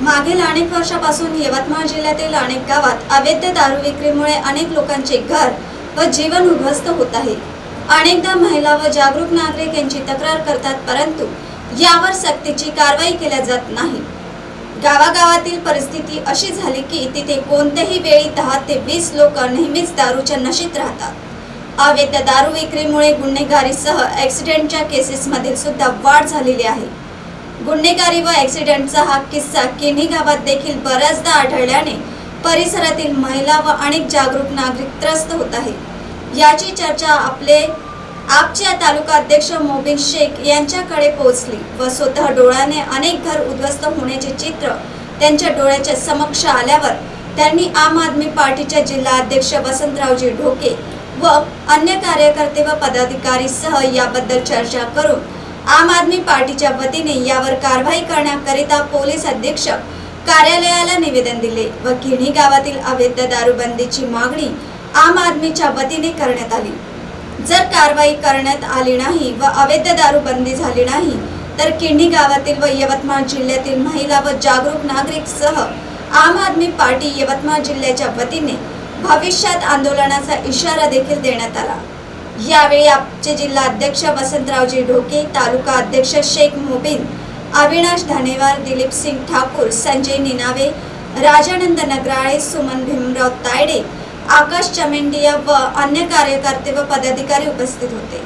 मागील अनेक वर्षापासून यवतमाळ जिल्ह्यातील अनेक गावात अवैध दारू विक्रीमुळे अनेक लोकांचे घर व जीवन उद्ध्वस्त होत आहे. अनेकदा महिला व जागरूक नागरिक यांची तक्रार करतात परंतु यावर सक्तीची कारवाई केल्या जात नाही. गावागावातील परिस्थिती अशी झाली की तिथे कोणत्याही वेळी दहा ते वीस लोक नेहमीच दारूच्या नशेत राहतात. अवैध दारू विक्रीमुळे गुन्हेगारीसह ॲक्सिडेंटच्या केसेसमधील सुद्धा वाढ झालेली आहे. गुन्हेगारी व ॲक्सिडेंटचा हा किस्सा किन्ही गावात देखील बऱ्याचदा आढळल्याने परिसरातील महिला व अनेक जागरूक नागरिक त्रस्त होत आहे याची चर्चा आपले आपच्या तालुका अध्यक्ष मोबिन शेख यांच्याकडे पोहोचली व स्वतः डोळ्याने अनेक घर उद्ध्वस्त होण्याचे चित्र त्यांच्या डोळ्याच्या समक्ष आल्यावर त्यांनी आम आदमी पार्टीच्या जिल्हा अध्यक्ष वसंतरावजी ढोके व अन्य कार्यकर्ते व पदाधिकारीसह याबद्दल चर्चा करून आम आदमी पार्टीच्या वतीने यावर कारवाई करण्याकरिता पोलीस अधीक्षक कार्यालयाला निवेदन दिले व किणी गावातील अवैध दारूबंदीची मागणी आम आदमीच्या वतीने करण्यात आली. जर कारवाई करण्यात आली नाही व अवैध दारूबंदी झाली नाही तर किणी गावातील व यवतमाळ जिल्ह्यातील महिला व जागरूक नागरिक सह आम आदमी पार्टी यवतमाळ जिल्ह्याच्या वतीने भविष्यात आंदोलनाचा इशारा देखील देण्यात आला. यावेळी आपचे जिल्हा अध्यक्ष वसंतरावजी ढोके तालुका अध्यक्ष शेख मोबिन अविनाश धानेवार दिलीप सिंग ठाकूर संजय निनावे राजानंद नगराळे सुमन भीमराव तायडे आकाश चमेंडिया व अन्य कार्यकर्ते व पदाधिकारी उपस्थित होते.